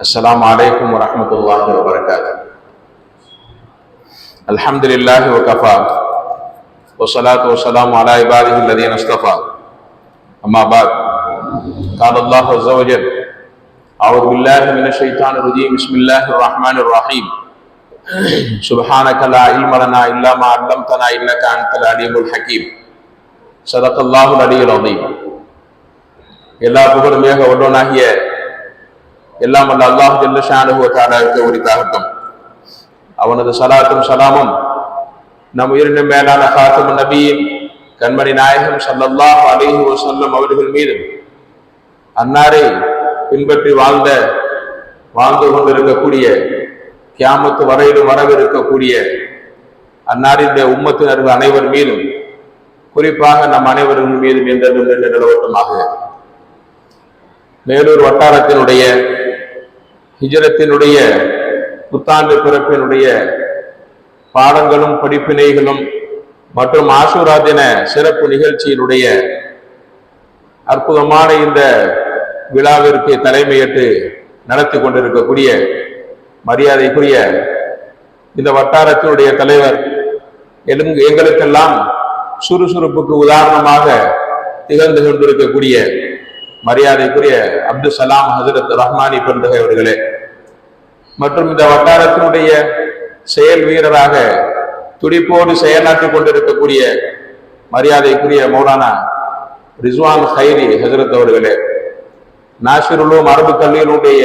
السلام عليكم ورحمة الله وبركاته الحمد لله وكفى والصلاة والسلام على عباده الذين اصطفى أما بعد قال الله عز وجل أعوذ بالله من الشيطان الرجيم بسم الله الرحمن الرحيم سبحانك لا علم لنا إلا ما علمتنا إنك أنت العليم الحكيم صدق الله العلي العظيم எல்லா புகழும் மிக உள்ளவனாகிய எல்லாம் அல்ல அல்லாஹ் ஜல்லஷானுவ தாலாவுக்கு உரித்தாகட்டும் அவனது சலாத்தும் சலாமும் நம் உயிரினும் மேலான காத்தும் நபியின் கண்மணி நாயகம் ஸல்லல்லாஹு அலைஹி வசல்லம் அவர்கள் மீது அன்னாரை பின்பற்றி வாழ்ந்த வாழ்ந்து கொண்டிருக்கக்கூடிய கியாமத்து வரையிலும் வரவிருக்கக்கூடிய அன்னாரின் உம்மத்தினர்கள் அனைவர் மீதும் குறிப்பாக நம் அனைவர்கள் மீதும் என்றென்றும் நிலவட்டமாக மேலூர் வட்டாரத்தினுடைய ஹிஜரத்தினுடைய புத்தாண்டு பிறப்பினுடைய பாடங்களும் படிப்பினைகளும் மற்றும் ஆசூரா தின சிறப்பு நிகழ்ச்சியினுடைய அற்புதமான இந்த விழாவிற்கு தலைமையேற்று நடத்தி கொண்டிருக்கக்கூடிய மரியாதைக்குரிய இந்த வட்டாரத்தினுடைய தலைவர் எங்களுக்கெல்லாம் சுறுசுறுப்புக்கு உதாரணமாக திகழ்ந்து கொண்டிருக்கக்கூடிய மரியாதைக்குரிய அப்துல் சலாம் ஹசரத் ரஹ்மானி பண்டுகை அவர்களே மற்றும் இந்த வட்டாரத்தினுடைய செயல் வீரராக துடிப்போடு செயலாற்றிக் கொண்டிருக்கக்கூடிய மரியாதைக்குரிய மௌலானா ரிஸ்வான் ஹைரி ஹசரத் அவர்களே நாசிருலும் அரபு கல்லூரியினுடைய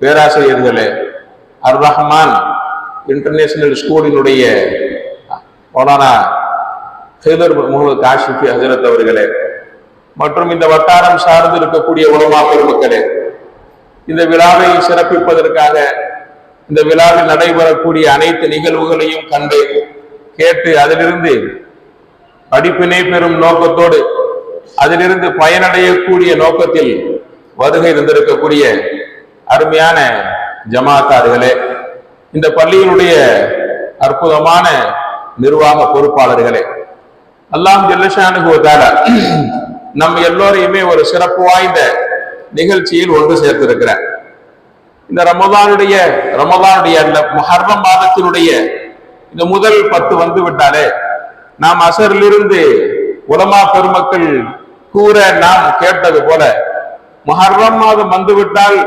பேராசிரியர்களே அர் ரஹ்மான் இன்டர்நேஷனல் ஸ்கூலினுடைய மௌலானா ஹைதர் முகமது காஷிஃபி ஹசரத் அவர்களே மற்றும் இந்த வட்டாரம் சார்ந்து இருக்கக்கூடிய உலமா பெருமக்களே இந்த விழாவை சிறப்பிப்பதற்காக இந்த விழாவில் நடைபெறக்கூடிய அனைத்து நிகழ்வுகளையும் கண்டு கேட்டு அதிலிருந்து படிப்பினை பெறும் நோக்கத்தோடு அதிலிருந்து பயனடையக்கூடிய நோக்கத்தில் வருகை இருந்திருக்கக்கூடிய அருமையான ஜமாத்தார்களே இந்த பள்ளியினுடைய அற்புதமான நிர்வாக பொறுப்பாளர்களே அல்லாம் ஜெல்லஷானுகுவதால நம்ம எல்லோரையுமே ஒரு சிறப்பு வாய்ந்த நிகழ்ச்சியில் ஒன்று சேர்த்திருக்கிறார் இந்த ரமதானுடைய ரமதானுடைய அந்த முஹர்ரம் மாதத்தினுடைய இந்த முதல் பத்து வந்து விட்டாலே நாம் அசரிலிருந்து உலமா பெருமக்கள் கூற நாம் கேட்டது போல முஹர்ரம் மாதம் வந்துவிட்டால்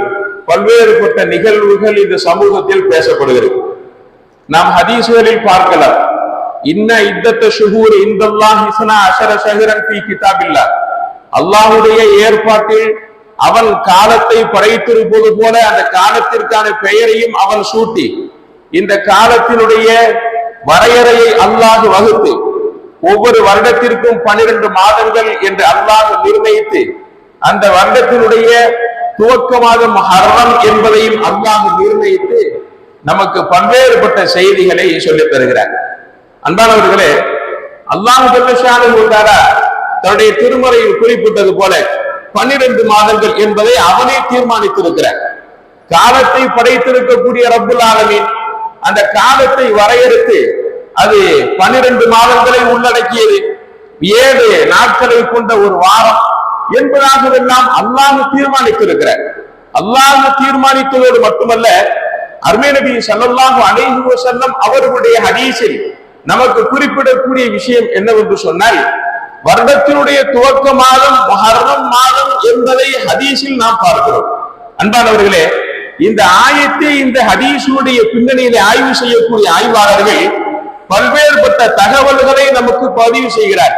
பல்வேறுபட்ட நிகழ்வுகள் இந்த சமூகத்தில் பேசப்படுகிறது. நாம் ஹதீசுகளில் பார்க்கலாம். இன்ன இத்தத்த ஷுஹூர் இந்தல்லாஹ் ஹிசனா அஷர ஷஹரன் பி கிதாபில்லாஹ் அல்லாஹுடைய ஏற்பாட்டில் அவன் காலத்தை படைத்திருப்பது போல அந்த காலத்திற்கான பெயரையும் அவன் சூட்டி இந்த காலத்தினுடைய வரையறையை அல்லாஹ் வகுத்து ஒவ்வொரு வருடத்திற்கும் பனிரெண்டு மாதங்கள் என்று அல்லாஹ் நிர்ணயித்து அந்த வருடத்தினுடைய துவக்க மாதம் ஹர்ரம் என்பதையும் அல்லாஹ் நிர்ணயித்து நமக்கு பல்வேறுபட்ட செய்திகளை சொல்லித் தருகிறார் அன்பானவர்களே அல்லாஹ் ஜல்லஷானு தன்னுடைய திருமறையில் குறிப்பிட்டது போல பன்னிரண்டு மாதங்கள் என்பதை அவனே தீர்மானித்திருக்கிறார். காலத்தை படைத்திருக்கக்கூடிய ரப்புல் ஆலமின் அந்த காலத்தை வரையறுத்து அது பன்னிரண்டு மாதங்களை உள்ளடக்கியது. ஏழு நாட்களை கொண்ட ஒரு வாரம் என்பதாகவெல்லாம் அல்லாஹ் தீர்மானித்திருக்கிறார். அல்லாஹ் தீர்மானித்ததோடு மட்டுமல்ல அருமை நபி ஸல்லல்லாஹு அலைஹி செல்லம் அவர்களுடைய ஹதீஸில் நமக்கு குறிப்பிடக்கூடிய விஷயம் என்னவென்று சொன்னால் வருடத்தினுடைய துவக்க மாதம் மகரம் மாதம் என்பதை ஹதீஸில் நாம் பார்க்கிறோம். அன்பானவர்களே இந்த ஆயத்தை இந்த ஹதீஸுடைய பின்னணியிலே ஆய்வு செய்யக்கூடிய ஆய்வாளர்கள் பல்வேறுபட்ட தகவல்களை நமக்கு பதிவு செய்கிறார்.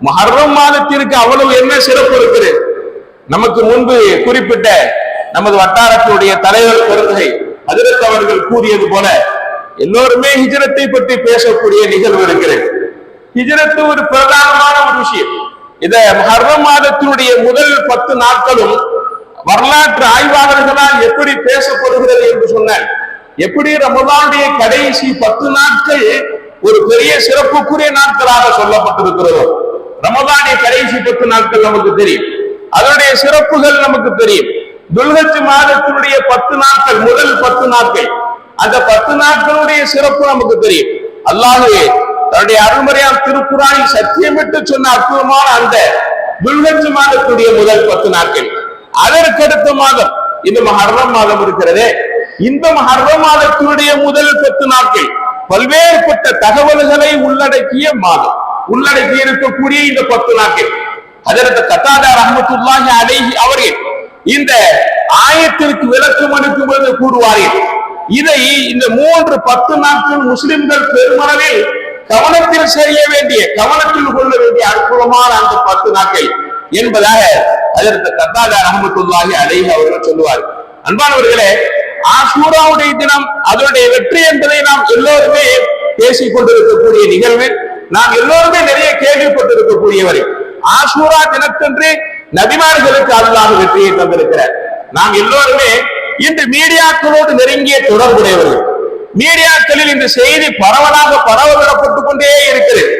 மகரம் மாதத்திற்கு அவ்வளவு என்ன சிறப்பு இருக்கிறது நமக்கு முன்பு குறிப்பிட்ட நமது வட்டாரத்தினுடைய தலைவர் பெருந்தகை அதிரத் அவர்கள் கூறியது போல எல்லோருமே ஹிஜரத்தை பற்றி பேசக்கூடிய நிகழ்வு இருக்கிறது. ஹிஜரத்து ஒரு பிரதானமான ஒரு விஷயம். இத மஹர்ரம் மாதத்தினுடைய முதல் பத்து நாட்களும் வரலாற்று ஆய்வாளர்களால் எப்படி பேசப்படுகிறது என்று சொன்னார் எப்படி ரமதானுடைய கடைசி பத்து நாட்கள் ஒரு பெரிய சிறப்புக்குரிய நாட்களாக சொல்லப்பட்டிருக்கிறதோ ரமதானுடைய கடைசி பத்து நாட்கள் நமக்கு தெரியும். அதனுடைய சிறப்புகள் நமக்கு தெரியும். துல்ஹஜ் மாதத்தினுடைய பத்து நாட்கள் முதல் பத்து நாட்கள். அந்த பத்து நாட்களுடைய சிறப்பு நமக்கு தெரியும். அல்லாஹே தன்னுடைய அருள்மறையாம் திருக்குறானில் சத்தியமிட்டு சொன்ன அற்புதமான அந்த துல்ஹஜ் மாதத்துடைய முதல் பத்து நாட்கள். அதற்கடுத்த மாதம் இந்த மஹர்ரம் மாதம் இருக்கிறது. இந்த மஹர்ரம் மாதத்தினுடைய முதல் பத்து நாட்கள் பல்வேறுபட்ட தகவல்களை உள்ளடக்கிய மாதம். உள்ளடக்கி இருக்கக்கூடிய இந்த பத்து நாட்கள். அதற்கு கத்தாதா ரஹமத்துல்லாஹி அலைஹி அவர்கள் இந்த ஆயத்திற்கு விளக்கம் அளிக்கும் கூறுவார்கள். இதை இந்த மூன்று பத்து நாட்கள் முஸ்லிம்கள் பெருமளவில் கவனத்தில் செய்ய வேண்டிய கவனத்தில் கொள்ள வேண்டிய அற்புதமான அந்த பத்து நாட்கள் என்பதாக அதற்கு கத்தாதா ரஹமத்துல்லாஹி அலைஹி அவர்கள் சொல்லுவார். அன்பானவர்களே ஆசூராவுடைய தினம் அதனுடைய வெற்றி என்பதை நாம் எல்லோருமே பேசிக் கொண்டிருக்கக்கூடிய நிகழ்வு. நாம் எல்லோருமே நிறைய கேள்விப்பட்டிருக்கக்கூடியவரை. ஆசூரா தினத்தன்று நபிமார்களுக்கு அல்லாஹ் வெற்றியை தந்திருக்கிறார். நாம் எல்லோருமே இன்று மீடியாக்களோடு நெருங்கிய தொடர்புடையவர்கள். மீடியாக்களில் இந்த செய்தி பரவலாக பரவலிடப்பட்டுக் கொண்டே இருக்கிறது.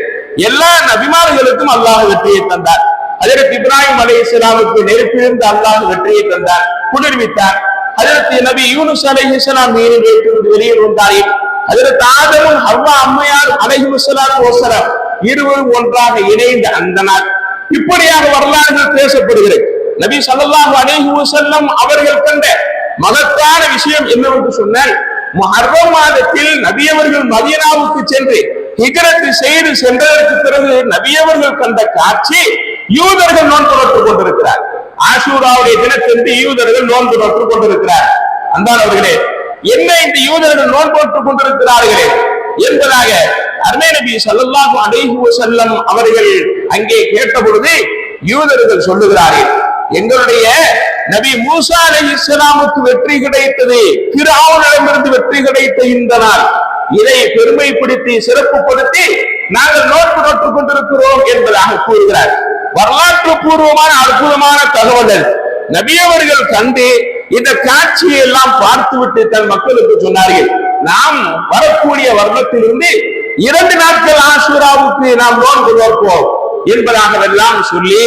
எல்லா நபிமார்களுக்கும் அல்லாஹ் வெற்றியை தந்தார். அதற்கு இப்ராஹிம் அலி இஸ்லாமுக்கு நெருப்பிலிருந்து அல்லாஹ் வெற்றியை தந்தார். குளிர்வித்தார். அதற்கு நபி யூனுஸ் அலி இஸ்லாம் நீரில் வைத்து வெளியில் வந்தார்கள் அதற்கு ஆதமும் ஹவ்வா அம்மையார் அலஹி வஸலாத்து வஸலாம் இருவரும் ஒன்றாக இணைந்த அந்த நாள். இப்படியாக வரலாறுகள் பேசப்படுகிறது. நபி சல்லாஹு அலேஹி வசல்லம் அவர்கள் கண்ட மகத்தான விஷயம் என்னவென்று சொன்னால் முஹர்ரம் மாதத்தில் நபியவர்கள் மதியனாவுக்கு சென்று ஹிகரத்து செய்து சென்றதற்கு பிறகு நபியவர்கள் கண்ட காட்சி யூதர்கள் நோன்பு நோட்டுக் கொண்டிருக்கிறார். ஆசூராவுடைய தினத்தன்று யூதர்கள் நோன்பு நோட்டுக் கொண்டிருக்கிறார். அன்பானவர்களே என்ன இந்த யூதர்கள் நோன்பு நோட்டுக் கொண்டிருக்கிறார்களே என்பதாக அருமை நபி சல்லாஹு அலைஹி செல்லம் அவர்கள் அங்கே கேட்ட பொழுது யூதர்கள் சொல்லுகிறார்கள். எங்களுடைய நபி மூசா அலை இஸ்லாமுக்கு வெற்றி கிடைத்தது. பிராவுனிடமிருந்து வெற்றி கிடைத்த இந்த நாள். இதை பெருமைப்படுத்தி சிறப்புப்படுத்தி நாங்கள் நோட்டு நோட்டுக் கொண்டிருக்கிறோம் என்பதாக கூறுகிறார். வரலாற்று பூர்வமான அற்புதமான தகவல்கள். நபியவர்கள் கண்டு இந்த காட்சியை எல்லாம் பார்த்துவிட்டு தன் மக்களுக்கு சொன்னார்கள். நாம் வரக்கூடிய வருடத்திலிருந்து இரண்டு நாட்கள் ஆசூராவுக்கு நாம் நோன்பு நோற்போம் என்பதாகவெல்லாம் சொல்லி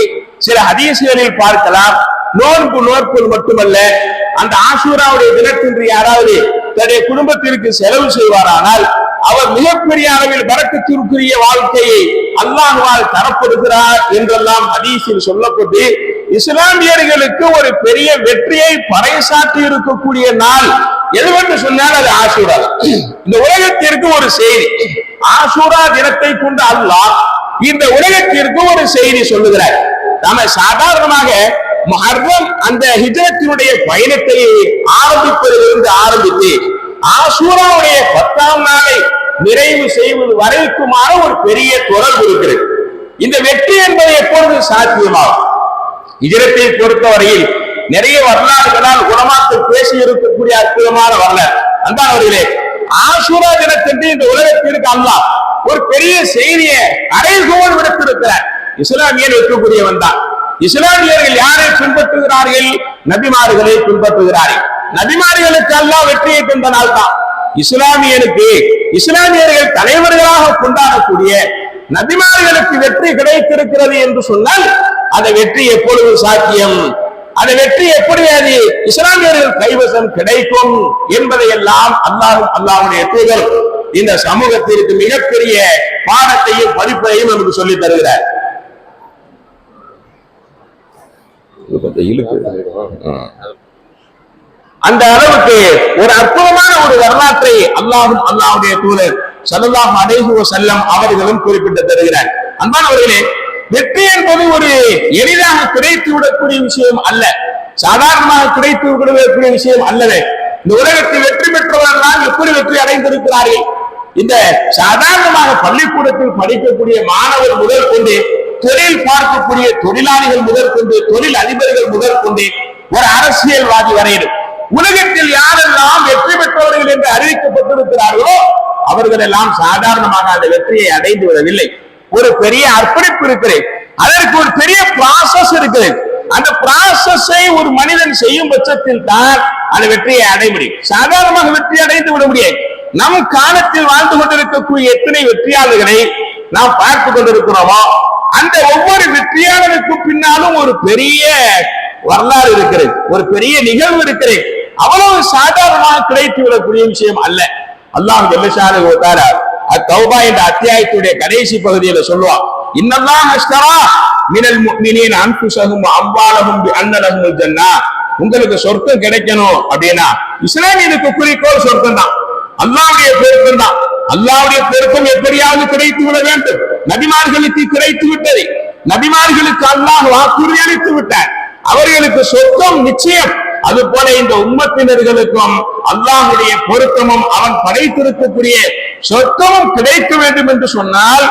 சில ஹதீசுகளில் பார்க்கலாம். நோன்பு நோற்பது மட்டுமல்ல அந்த ஆசூராவுடைய தினத்தின்று யாராவது தன்னுடைய குடும்பத்திற்கு செலவு செய்வாரானால் அவர் மிகப்பெரிய அளவில் வரக்கத்திற்குரிய வாழ்க்கையை அல்லாஹுவால் தரப்படுகிறார் என்றெல்லாம் ஹதீஸில் சொல்லப்பட்டு இஸ்லாமியர்களுக்கு ஒரு பெரிய வெற்றியை பறைசாற்றி இருக்கக்கூடிய நாள் எதுவென்று சொன்னால் அது ஆசூரா இந்த உலகத்திற்கு ஒரு செய்தி. ஆசூரா தினத்தை கொண்டு அல்லாஹ் இந்த உலகத்திற்கு ஒரு செய்தி சொல்லுகிறார். நாம சாதாரணமாக மஹர்ரம் அந்த ஹிஜரத்தினுடைய பயணத்தை ஆரம்பிப்பதிலிருந்து ஆரம்பித்து ஆசூராவுடைய பத்தாம் நாளை நிறைவு செய்வது வரைக்குமான ஒரு பெரிய தொடர்பு இருக்கிறது. இந்த வெற்றி என்பது எப்பொழுது சாத்தியமாகும்? இஜரத்தை பொறுத்தவரையில் நிறைய வரலாறுகளால் குணமாக்க பேசி இருக்கக்கூடிய அற்புதமான வரலாறு. அன்பானவர்களே ஆசூரா தினத்தன்று இந்த உலகத்திற்கு அல்லாஹ் ஒரு பெரிய செய்தியை அரைகோல் விடுத்திருக்கிறார். இஸ்லாமியன் இருக்கக்கூடியவன் தான். இஸ்லாமியர்கள் யாரை பின்பற்றுகிறார்கள்? நபிமார்களை பின்பற்றுகிறார்கள். நபிமார்களுக்கு அல்லா வெற்றியை தந்த நாள் தான். இஸ்லாமியனுக்கு இஸ்லாமியர்கள் தலைவர்களாக கொண்டாடக்கூடிய நபிமார்களுக்கு வெற்றி கிடைத்திருக்கிறது என்று சொன்னால் அந்த வெற்றி எப்பொழுது சாத்தியம்? அந்த வெற்றி எப்படி அது? இஸ்லாமியர்கள் கைவசம் கிடைக்கும் என்பதை எல்லாம் அல்லாஹும் அல்லாஹுடைய தூதர் இந்த சமூகத்திற்கு மிகப்பெரிய பாடத்தையும் படிப்பையும் நமக்கு சொல்லி தருகிறார். கொஞ்சம் இழுக்கு அந்த அளவுக்கு ஒரு அற்புதமான ஒரு வரலாற்றை அல்லாஹும் அல்லாஹுடைய தூதர் சல்லாஹ் அடைகுவ செல்லம் அவர்களும் குறிப்பிட்டு தருகிறார். அன்பானவர்களே வெற்றி என்பது ஒரு எளிதாக கிடைத்து விடக்கூடிய விஷயம் அல்ல. சாதாரணமாக கிடைத்து விடக்கூடிய விஷயம் அல்லவே. இந்த உலகத்தில் வெற்றி பெற்றவர்கள் எப்படி வெற்றி அடைந்திருக்கிறார்கள்? இந்த சாதாரணமாக பள்ளிக்கூடத்தில் படிக்கக்கூடிய மாணவர் முதல் கொண்டு தொழில் பார்க்கக்கூடிய தொழிலாளிகள் முதற்கொண்டு தொழில் அதிபர்கள் முதற்கொண்டு ஒரு அரசியல்வாதி வரையிடும் உலகத்தில் யாரெல்லாம் வெற்றி பெற்றவர்கள் என்று அறிவிக்கப்பட்டிருக்கிறார்களோ அவர்கள் எல்லாம் சாதாரணமாக அந்த வெற்றியை அடைந்து விடவில்லை. ஒரு பெரிய அர்ப்பணிப்பு இருக்கிறது அதற்கு ஒரு பெரிய ப்ராசஸ் இருக்கிறது அந்த ப்ராசஸை ஒரு மனிதன் செய்யும் பட்சத்தில் தான் அந்த வெற்றியை அடைய முடியும். சாதாரணமாக வெற்றி அடைந்து விட முடியாது. நம் காலத்தில் வாழ்ந்து கொண்டிருக்கக்கூடிய எத்தனை வெற்றியாளர்களை நாம் பார்த்து கொண்டிருக்கிறோமோ அந்த ஒவ்வொரு வெற்றியாளருக்கு பின்னாலும் ஒரு பெரிய வரலாறு இருக்கிறது. ஒரு பெரிய நிகழ்வு இருக்கிறது. அவ்வளவு சாதாரணமாக கிடைத்து விடக்கூடிய விஷயம் அல்ல. அல்லாஹ் ஜெல்லஷானு அத்தௌபா என்ற அத்தியாயத்துடைய கடைசி பகுதியில சொல்லுவான். இன்னெல்லாம் அஷ்டரா மினல் முக்மினின் அன்புசகும் வ அம்வாலஹும் சொன்னா ஜன்னா உங்களுக்கு சொர்க்கம் கிடைக்கணும் அப்படின்னா இஸ்லாமியனுக்கு குறிக்கோள் சொர்க்கம் தான் அல்லாவுடைய பெருக்கம் தான் அல்லாவுடைய பெருக்கம் எப்படியாவது கிடைத்து விட வேண்டும். நபிமார்களுக்கு கிடைத்து விட்டது. நபிமார்களுக்கு அல்லாஹ் வாக்குறுதி அளித்து விட்டார். அவர்களுக்கு சொத்தம் நிச்சயம். அது போல இந்த உம்மத்தினர்களுக்கும் அல்லாஹுடைய பொருத்தமும் அவன் படைத்திருக்கக்கூடிய சொத்தமும் கிடைக்க வேண்டும் என்று சொன்னால்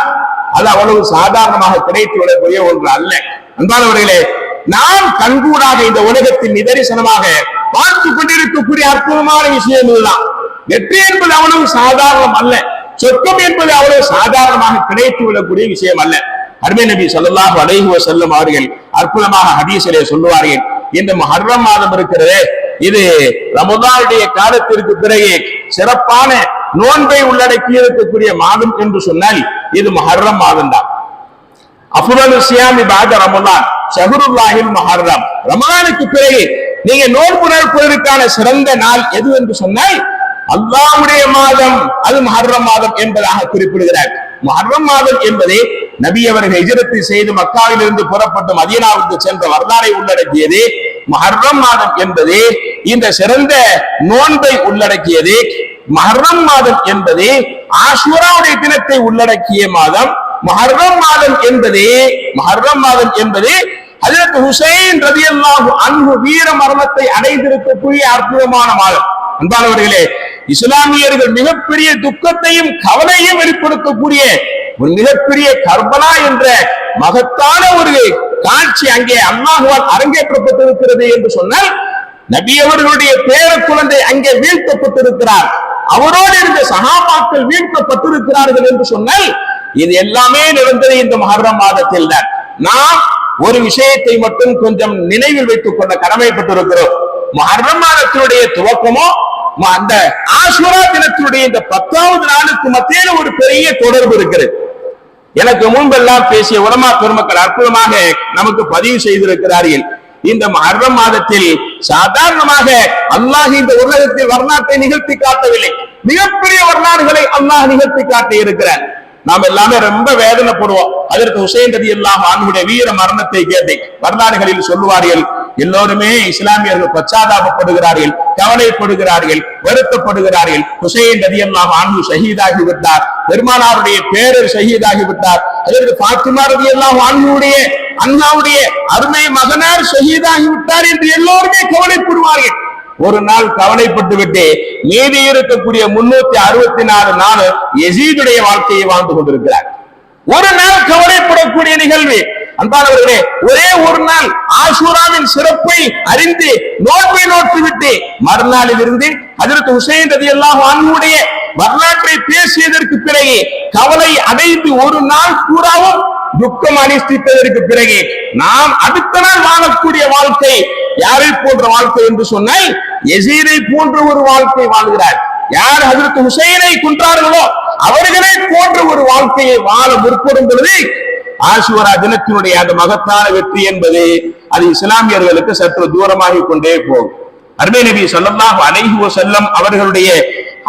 அது அவ்வளவு சாதாரணமாக கிடைத்து விடக்கூடிய ஒன்று அல்ல. அன்பானவர்களே நாம் கண்கூடாக இந்த உலகத்தின் நிதரிசனமாக பார்த்து கொண்டிருக்கக்கூடிய அற்புதமான விஷயம் இதுதான். வெற்றி என்பது அவ்வளவு சாதாரணம் அல்ல. சொர்க்கம் என்பது அவ்வளவு சாதாரணமாக கிடைத்து விடக்கூடிய விஷயம் அல்ல. அருமை நபி ஸல்லல்லாஹு அலைஹி செல்லும் அவர்கள் அற்புதமாக ஹதீஸிலே சொல்லுவார்கள் இந்த மஹர்ரம் மாதம் இருக்கிறதே இது ரமதானுடைய காலத்திற்கு பிறகு சிறப்பான நோன்பை உள்ளடக்கி இருக்கக்கூடிய மாதம் என்று சொன்னால் இது மஹர்ரம் மாதம் தான் அஃபுதலு சியாமி பாத ரமதான் ஷஹருல்லாஹில் மஹர்ரம். ரமதானுக்கு பிறகு நீங்க நோன்பு நோற்பதற்கான சிறந்த நாள் எது என்று சொன்னால் அல்லாவுடைய மாதம் அது மஹர்ரம் மாதம் என்பதாக குறிப்பிடுகிறார். மஹர்ரம் மாதம் என்பதே நபி அவர்கள் ஹிஜரத்தை செய்து மக்காவிலிருந்து புறப்பட்டு மதியனாவுக்கு சென்ற வரலாறை உள்ளடக்கியது. மஹர்ரம் மாதம் என்பது இந்த சிறந்த நோன்பை உள்ளடக்கியது. மஹர்ரம் மாதம் என்பது ஆசூராவுடைய தினத்தை உள்ளடக்கிய மாதம். மஹர்ரம் மாதம் என்பது மஹர்ரம் மாதம் என்பது அதற்கு ஹுசைன் ரதியல்லாஹு அன்பு வீர மரணத்தை அடைந்திருக்கக்கூடிய அற்புதமான மாதம். அன்பானவர்களே இஸ்லாமியர்கள் மிகப்பெரிய துக்கத்தையும் கவலையும் வெளிப்படுத்தக்கூடிய ஒரு மிகப்பெரிய கர்பலா என்ற மகத்தான ஒரு காட்சி அங்கே அல்லாஹுவால் அரங்கேற்றப்பட்டிருக்கிறது என்று சொன்னால் நபி அவர்களுடைய பேர குழந்தை அங்கே வீழ்த்தப்பட்டிருக்கிறார். அவரோடு இருந்த சகாபாக்கள் வீழ்த்தப்பட்டிருக்கிறார்கள் என்று சொன்னால் இது எல்லாமே நடந்தது இந்த மகரம் மாதத்தில் தான். நாம் ஒரு விஷயத்தை மட்டும் கொஞ்சம் நினைவில் வைத்துக் கொள்ள கடமைப்பட்டிருக்கிறோம். மகரம் மாதத்தினுடைய துவக்கமோ அந்த ஆசுரா தினத்தினுடைய இந்த பத்தாவது நாளுக்கு மத்தியில ஒரு பெரிய தொடர்பு இருக்கிறது எனக்கு முன்பெல்லாம் பேசிய உலமா பெருமக்கள் அற்புதமாக நமக்கு பதிவு செய்திருக்கிறார்கள். இந்த மர்ரம் மாதத்தில் சாதாரணமாக அல்லாஹ் இந்த உலகத்தில் வரலாற்றை நிகழ்த்தி காட்டவில்லை. மிகப்பெரிய வரலாறுகளை அல்லாஹ் நிகழ்த்தி காட்டி இருக்கிறார். நாம் எல்லாமே ரொம்ப வேதனைப்படுவோம். அதற்கு ஹுசைன் ரதி எல்லாம் அவனுடைய வீர மரணத்தை கேட்டேன். வரலாறுகளில் சொல்லுவார்கள் எல்லோருமே இஸ்லாமியர்கள் பச்சாதாபப்படுகிறார்கள் கவலைப்படுகிறார்கள் வருத்தப்படுகிறார்கள் ஹுசைன் ரதி எல்லாம் ஆண்டு ஷஹீதாகி விட்டார். பெருமானாருடைய பேரர் ஷஹீதாகி விட்டார். அதற்கு பாத்திமா ரதி எல்லாம் ஆண்டுடைய அண்ணாவுடைய அருமை மகனார் ஷஹீதாகி விட்டார் என்று எல்லோருமே கவலைப்படுவார்கள். ஒரு நாள் கவலைப்பட்டு விட்டு மீதி இருக்கக்கூடிய முன்னூத்தி அறுபத்தி நாலு நாள் எசீதுடைய வாழ்க்கையை வாழ்ந்து கொண்டிருக்கிறார். ஒரு நாள் கவலைப்படக்கூடிய நிகழ்வு அன்பானவர்களே ஒரே ஒரு நாள் ஆசூராவின் சிறப்பை அறிந்து நோன்பை நோட்டு விட்டு மறுநாளில் இருந்து அதற்கு ஹுசைன் ரதி எல்லாம் அன்புடைய வரலாற்றை பேசியதற்கு பிறகு கவலை அடைந்து ஒரு நாள் கூறாவும் துக்கம் அனுஷ்டித்ததற்கு பிறகு நாம் அடுத்த நாள் வாழக்கூடிய வாழ்க்கை யாரை போன்ற வாழ்க்கை என்று சொன்னால் எசீரை போன்ற ஒரு வாழ்க்கை வாழ்கிறார். யார் அதற்கு ஹுசைனை கொன்றார்களோ அவர்களை போன்ற ஒரு வாழ்க்கையை வாழ முற்படும் பொழுது ஆசுவரா தினத்தினுடைய அந்த மகத்தான வெற்றி என்பது அது இஸ்லாமியர்களுக்கு சற்று தூரமாகி கொண்டே போகும். அருமை நபி ஸல்லல்லாஹு அனைகுவ செல்லம் அவர்களுடைய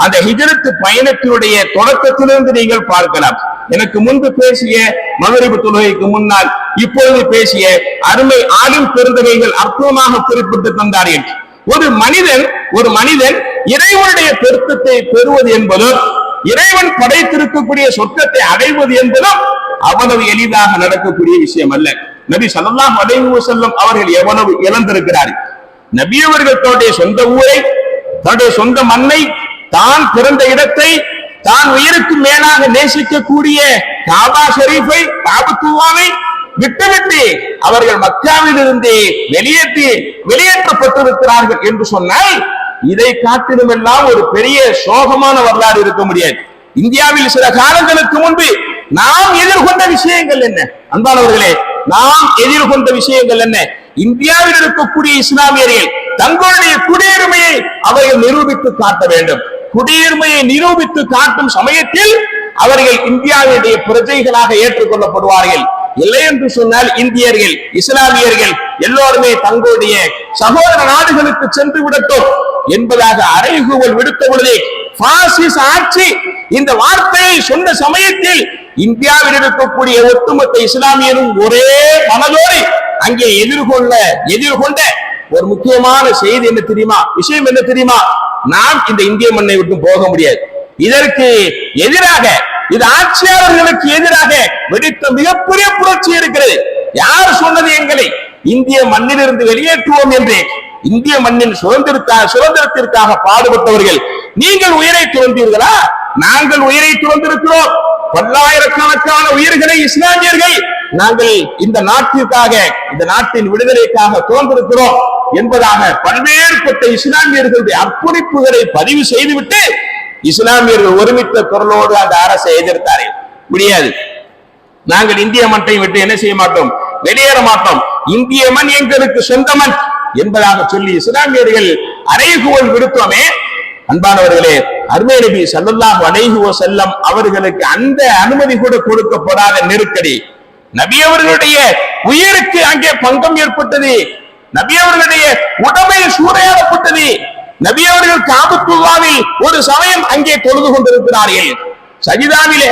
அந்த ஹிஜரத்து பயணத்தினுடைய தொடக்கத்திலிருந்து நீங்கள் பார்க்கலாம். எனக்கு முன்பு பேசிய மகரிபு தொழுகைக்கு முன்னால் இப்பொழுது பேசிய அருமை ஆளும் பெருந்தகைகள் அற்புதமாக குறிப்பிட்டு தந்தார்கள் ஒரு மனிதன் ஒரு மனிதன் இறைவனுடைய பெருத்தத்தை பெறுவது என்பதும் இறைவன் படைத்திருக்கக்கூடிய சொர்க்கத்தை அடைவது என்பதும் அவ்வளவு எளிதாக நடக்கக்கூடிய விஷயம் அல்ல. நபி ஸல்லல்லாஹு அலைஹி செல்லும் அவர்கள் எவ்வளவு இழந்திருக்கிறார்கள். நபி அவர்கள் தன்னுடைய சொந்த ஊரை தன்னுடைய சொந்த மண்ணை தான் பிறந்த இடத்தை தான் உயிருக்கு மேலாக நேசிக்கக்கூடிய காபா ஷரீஃபை காபத்துவாவை விட்டுவிட்டு அவர்கள் மக்காவில் இருந்து வெளியேற்றி வெளியேற்றப்பட்டிருக்கிறார்கள் என்று சொன்னால் இதை காட்டிலும் எல்லாம் ஒரு பெரிய சோகமான வரலாறு இருக்க முடியாது. இந்தியாவில் சில காலங்களுக்கு முன்பு நாம் எதிர்கொண்ட விஷயங்கள் என்ன? அன்பானவர்களே நாம் எதிர்கொண்ட விஷயங்கள் என்ன? இந்தியாவில் இருக்கக்கூடிய இஸ்லாமியர்கள் தங்களுடைய குடியுரிமையை அவர்கள் நிரூபித்து காட்ட வேண்டும். குடியுரிமையை நிரூபித்து காட்டும் சமயத்தில் அவர்கள் இந்தியாவுடைய பிரஜைகளாக ஏற்றுக்கொள்ளப்படுவார்கள். இல்லை என்று சொன்னால் இந்தியர்கள் இஸ்லாமியர்கள் எல்லோருமே தங்களுடைய சகோதர நாடுகளுக்கு சென்று விடட்டும் என்பதாக அறைகூவல் விடுத்த பொழுதே பாசிஸ் ஆட்சி இந்த வார்த்தையை சொன்ன சமயத்தில் இந்தியாவில் இருக்கக்கூடிய ஒட்டுமொத்த இஸ்லாமியரும் ஒரே மனதோடு அங்கே எதிர்கொள்ள எதிர்கொண்ட ஒரு முக்கியமான செய்தி என்ன தெரியுமா? விஷயம் என்ன தெரியுமா? நாம் இந்த இந்திய மண்ணை விட்டு போக முடியாது. இதற்கு எதிராக இது ஆட்சியாளர்களுக்கு எதிராக வெடித்த மிகப்பெரிய புரட்சி இருக்கிறது. யார் சொன்னது எங்களை? இந்திய மண்ணிலிருந்து வெளியேற்றுவோம் என்று. இந்திய மண்ணின் சுதந்திரத்தாக சுதந்திரத்திற்காக பாடுபட்டவர்கள். நீங்கள் உயிரை துறந்தீர்களா? நாங்கள் உயிரை துறந்திருக்கிறோம். பல்லாயிரக்கணக்கான உயிர்களை இஸ்லாமியர்கள் நாங்கள் இந்த நாட்டிற்காக இந்த நாட்டின் விடுதலைக்காக துறந்திருக்கிறோம் என்பதாக பல்வேறுபட்ட இஸ்லாமியர்களுடைய அர்ப்பணிப்புகளை பதிவு செய்துவிட்டு இஸ்லாமியர்கள் ஒருமித்த குரலோடு அந்த அரசை எதிர்த்தார்கள். முடியாது. நாங்கள் இந்திய மண்ணை விட்டு என்ன செய்ய மாட்டோம்? வெளியேற மாட்டோம். இந்திய மண் எங்களுக்கு சொந்த மண் என்பதாக சொல்லி இஸ்லாமியர்கள் அறைகூவல் விடுத்தோமே. அன்பானவர்களே அருமை நபி சல்லாஹ் அலைஹி செல்லம் அவர்களுக்கு அந்த அனுமதி கூட கொடுக்கப்படாத நெருக்கடி. நபி அவர்களுடைய உயிருக்கு அங்கே பங்கம் ஏற்பட்டது. நபி அவர்களுடைய உடமை சூறையாடப்பட்டது. நபி அவர்கள் காபத்துல்லாவில் ஒரு சமயம் அங்கே தொழுது கொண்டிருக்கிறார்கள். சஜிதாவிலே